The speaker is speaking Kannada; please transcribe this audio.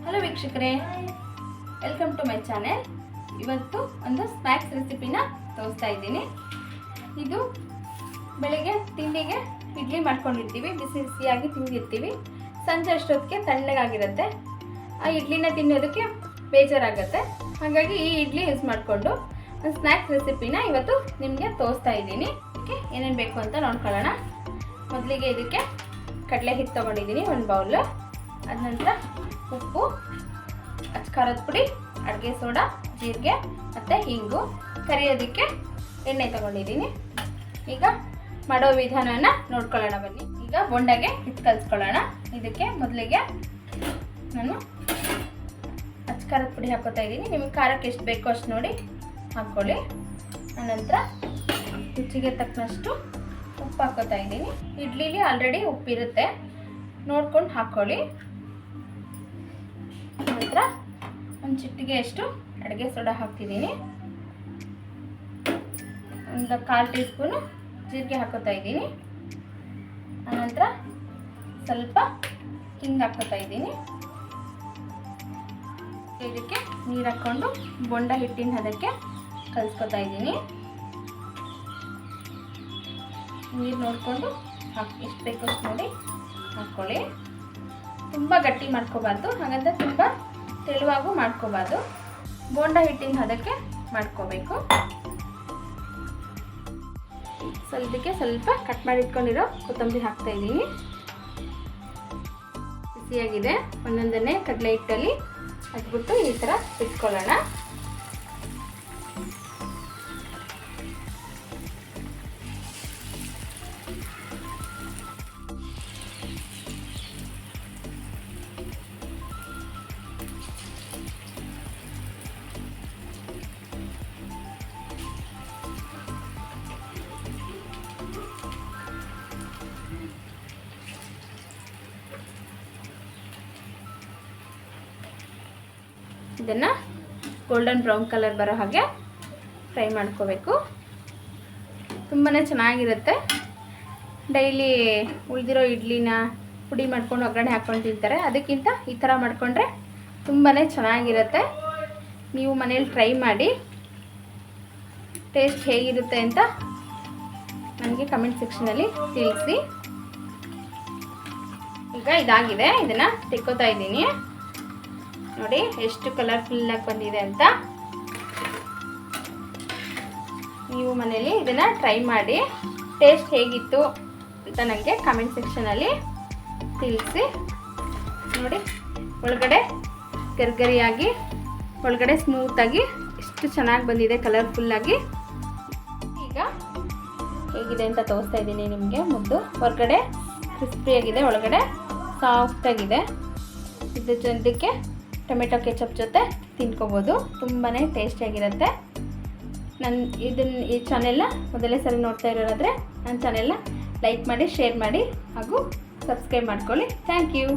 ಹಲೋ ವೀಕ್ಷಕರೇ. ವೆಲ್ಕಮ್ ಟು ಮೈ ಚಾನೆಲ್ ಇವತ್ತು ಒಂದು ಸ್ನ್ಯಾಕ್ಸ್ ರೆಸಿಪಿನ ತೋರಿಸ್ತಾ ಇದ್ದೀನಿ. ಇದು ಬೆಳಿಗ್ಗೆ ತಿಂಡಿಗೆ ಇಡ್ಲಿ ಮಾಡ್ಕೊಂಡಿರ್ತೀವಿ. ಬಿಸಿ ಬಿಸಿಯಾಗಿ ತಿಂದಿರ್ತೀವಿ. ಸಂಜೆ ಅಷ್ಟೊತ್ತಿಗೆ ತಣ್ಣಗಾಗಿರುತ್ತೆ. ಆ ಇಡ್ಲಿನ ತಿನ್ನೋದಕ್ಕೆ ಬೇಜಾರಾಗುತ್ತೆ. ಹಾಗಾಗಿ ಈ ಇಡ್ಲಿ ಯೂಸ್ ಮಾಡಿಕೊಂಡು ಒಂದು ಸ್ನ್ಯಾಕ್ಸ್ ರೆಸಿಪಿನ ಇವತ್ತು ನಿಮಗೆ ತೋರಿಸ್ತಾ ಇದ್ದೀನಿ. ಓಕೆ ಏನೇನು ಬೇಕು ಅಂತ ನೋಡ್ಕೊಳ್ಳೋಣ. ಮೊದಲಿಗೆ ಇದಕ್ಕೆ ಕಡಲೆ ಹಿಟ್ಟು ತೊಗೊಂಡಿದ್ದೀನಿ, ಒಂದು ಬೌಲು ಅದ ನಂತರ ಉಪ್ಪು ಖಾರದ ಪುಡಿ, ಅಡುಗೆ ಸೋಡಾ, ಜೀರಿಗೆ ಮತ್ತು ಹಿಂಗು. ಕರಿಯೋದಕ್ಕೆ ಎಣ್ಣೆ ತಗೊಂಡಿದ್ದೀನಿ. ಈಗ ಮಾಡೋ ವಿಧಾನನ ನೋಡ್ಕೊಳ್ಳೋಣ ಬನ್ನಿ. ಈಗ ಬೊಂಡಗೆ ಹಿಟ್ಟು ಕಲಿಸ್ಕೊಳ್ಳೋಣ. ಇದಕ್ಕೆ ಮೊದಲಿಗೆ ನಾನು ಅಚ್ಚ ಖಾರದ ಪುಡಿ ಹಾಕೋತಾ ಇದ್ದೀನಿ. ನಿಮಗೆ ಖಾರಕ್ಕೆ ಎಷ್ಟು ಬೇಕೋ ಅಷ್ಟು ನೋಡಿ ಹಾಕ್ಕೊಳ್ಳಿ. ಆನಂತರ ರುಚಿಗೆ ತಕ್ಕನಷ್ಟು ಉಪ್ಪು ಹಾಕೋತಾ ಇದ್ದೀನಿ. ಇಡ್ಲಿಲಿ ಆಲ್ರೆಡಿ ಉಪ್ಪಿರುತ್ತೆ. ನೋಡ್ಕೊಂಡು ಹಾಕ್ಕೊಳ್ಳಿ. ನಂತರ ಒಂದು ಚಿಟ್ಟಿಗೆ ಅಷ್ಟು ಅಡುಗೆ ಸೋಡಾ ಹಾಕ್ತಿದ್ದೀನಿ ಒಂದು ಕಾಲು ಟೀ ಸ್ಪೂನು ಜೀರಿಗೆ ಹಾಕೋತಾ ಇದ್ದೀನಿ. ಆನಂತರ ಸ್ವಲ್ಪ ಹಿಂಗೆ ಹಾಕೋತಾ ಇದ್ದೀನಿ. ಇದಕ್ಕೆ ನೀರು ಹಾಕ್ಕೊಂಡು ಬೊಂಡ ಹಿಟ್ಟಿನ ಅದಕ್ಕೆ ಕಲಿಸ್ಕೊತಾ ಇದ್ದೀನಿ. ನೀರು ನೋಡಿಕೊಂಡು ಹಾಕಿ ಎಷ್ಟು ಬೇಕು ಅಷ್ಟು ನೋಡಿ ಹಾಕ್ಕೊಳ್ಳಿ. ತುಂಬ ಗಟ್ಟಿ ಮಾಡ್ಕೋಬಾರ್ದು, ಹಾಗಂತ ತುಂಬ ತೆಳುವಾಗೂ ಮಾಡ್ಕೋಬಾರ್ದು. ಬೋಂಡ ಹಿಟ್ಟಿನ ಹದಕ್ಕೆ ಮಾಡ್ಕೋಬೇಕು. ಸ್ವಲ್ಪಕ್ಕೆ ಸ್ವಲ್ಪ ಕಟ್ ಮಾಡಿ ಇಟ್ಕೊಂಡಿರೋ ಕೊತ್ತಂಬರಿ ಹಾಕ್ತಾ ಇದ್ದೀನಿ ಬಿಸಿಯಾಗಿದೆ. ಒಂದೊಂದನ್ನೇ ಕಡಲೆ ಹಿಟ್ಟಲ್ಲಿ ಹಾಕ್ಬಿಟ್ಟು ಈ ಥರ ಇಟ್ಕೊಳ್ಳೋಣ. ಇದನ್ನು ಗೋಲ್ಡನ್ ಬ್ರೌನ್ ಕಲರ್ ಬರೋ ಹಾಗೆ ಫ್ರೈ ಮಾಡ್ಕೋಬೇಕು. ತುಂಬಾ ಚೆನ್ನಾಗಿರುತ್ತೆ. ಡೈಲಿ ಉಳಿದಿರೋ ಇಡ್ಲಿನ ಪುಡಿ ಮಾಡ್ಕೊಂಡು ಒಗ್ಗರಣೆ ಹಾಕ್ಕೊಂಡು ತಿಂತಾರೆ ಅದಕ್ಕಿಂತ ಈ ಥರ ಮಾಡಿಕೊಂಡ್ರೆ ತುಂಬಾ ಚೆನ್ನಾಗಿರುತ್ತೆ. ನೀವು ಮನೇಲಿ ಟ್ರೈ ಮಾಡಿ. ಟೇಸ್ಟ್ ಹೇಗಿರುತ್ತೆ ಅಂತ ನನಗೆ ಕಮೆಂಟ್ ಸೆಕ್ಷನಲ್ಲಿ ತಿಳಿಸಿ. ಈಗ ಇದಾಗಿದೆ. ಇದನ್ನು ತೆಕ್ಕೋತಾ ಇದ್ದೀನಿ. ನೋಡಿ ಎಷ್ಟು ಕಲರ್ಫುಲ್ಲಾಗಿ ಬಂದಿದೆ ಅಂತ. ನೀವು ಮನೇಲಿ ಇದನ್ನು ಟ್ರೈ ಮಾಡಿ. ಟೇಸ್ಟ್ ಹೇಗಿತ್ತು ಅಂತ ನನಗೆ ಕಮೆಂಟ್ ಸೆಕ್ಷನಲ್ಲಿ ತಿಳಿಸಿ. ನೋಡಿ, ಒಳಗಡೆ ಗರ್ಗರಿಯಾಗಿ, ಒಳಗಡೆ ಸ್ಮೂತಾಗಿ ಎಷ್ಟು ಚೆನ್ನಾಗಿ ಬಂದಿದೆ ಕಲರ್ಫುಲ್ಲಾಗಿ ಈಗ ಹೇಗಿದೆ ಅಂತ ತೋರಿಸ್ತಾ ಇದ್ದೀನಿ ನಿಮಗೆ ಮುದ್ದು. ಹೊರಗಡೆ ಕ್ರಿಸ್ಪಿಯಾಗಿದೆ ಒಳಗಡೆ ಸಾಫ್ಟಾಗಿದೆ ಇದ್ರ ಜೊತೆಗೆ ಟೊಮೆಟೊ ಕೆಚಪ್ ಜೊತೆ ತಿನ್ಕೋಬೋದು. ತುಂಬಾ ಟೇಸ್ಟಿಯಾಗಿರುತ್ತೆ. ನನ್ನ ಇದನ್ನ ಈ ಚಾನೆಲ್ನ ಮೊದಲೇ ಸಲ ನೋಡ್ತಾ ಇರೋರಾದರೆ ನನ್ನ ಚಾನೆಲ್ನ ಲೈಕ್ ಮಾಡಿ ಶೇರ್ ಮಾಡಿ ಹಾಗೂ ಸಬ್ಸ್ಕ್ರೈಬ್ ಮಾಡ್ಕೊಳ್ಳಿ. Thank you